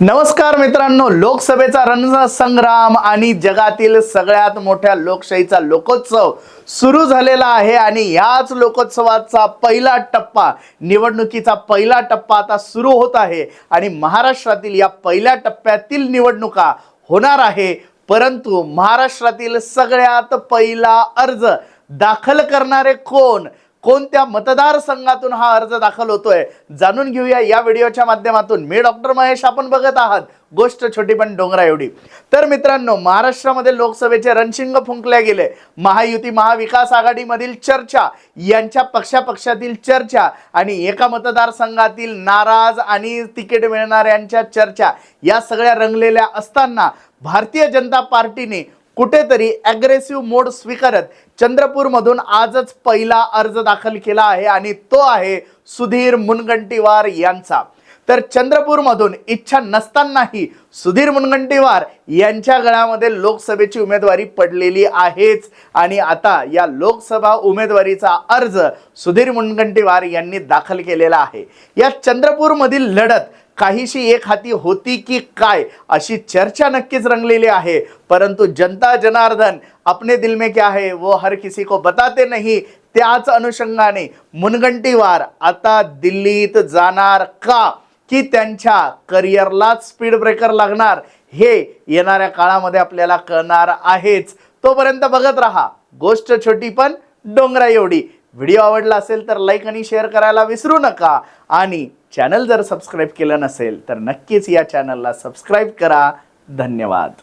नमस्कार मित्रांनो लोकसभेचा रणसंग्राम आणि जगातील सगळ्यात मोठ्या लोकशाहीचा लोकोत्सव सुरू झालेला आहे आणि याच लोकोत्सवाचा पहिला टप्पा निवडणुकीचा पहिला टप्पा आता सुरू होत आहे आणि महाराष्ट्रातील या पहिल्या टप्प्यातील निवडणुका होणार आहे. परंतु महाराष्ट्रातील सगळ्यात पहिला अर्ज दाखल करणारे कोण? कोणत्या मतदारसंघातून हा अर्ज दाखल होतोय? जाणून घेऊया या व्हिडिओच्या माध्यमातून. मी डॉक्टर महेश आपण बघत आहात. गोष्ट छोटी पण डोंगरा एवढी. तर मित्रांनो महाराष्ट्रामध्ये लोकसभेचे रणशिंग फुंकले गेले. महायुती महाविकास आघाडीमधील चर्चा यांच्या पक्षापक्षातील चर्चा आणि एका मतदारसंघातील नाराज आणि तिकीट मिळणाऱ्यांच्या चर्चा या सगळ्या रंगलेल्या असताना भारतीय जनता पार्टीने कुठेतरी ॲग्रेसिव्ह मोड स्वीकारत चंद्रपूरमधून आजच पहिला अर्ज दाखल केला आहे आणि तो आहे सुधीर मुनगंटीवार यांचा. तर चंद्रपूरमधून इच्छा नसतानाही सुधीर मुनगंटीवार यांच्या गळ्यामध्ये लोकसभेची उमेदवारी पडलेली आहेच. आणि आता या लोकसभा उमेदवारीचा अर्ज सुधीर मुनगंटीवार यांनी दाखल केलेला आहे. या चंद्रपूरमधील लढत काहीशी एक हाती होती की काय अशी चर्चा नक्कीच रंगलेली आहे. परंतु जनता जनार्दन अपने दिल में क्या है वो हर किसी को बताते नहीं त्याच अनुषंगाने मुनगंटीवार आता दिल्लीत जाणार का? की त्यांच्या करिअरलाच स्पीड ब्रेकर लागणार? हे येणाऱ्या काळामध्ये आपल्याला कळणार आहेच. तोपर्यंत बघत राहा. गोष्ट छोटी पण डोंगरा एवढी व्हिडिओ आवडला असेल तर लाईक आणि शेअर करायला विसरू नका. आणि चॅनल जर सबस्क्राईब केलं नसेल तर नक्कीच या चॅनलला सबस्क्राईब करा. धन्यवाद.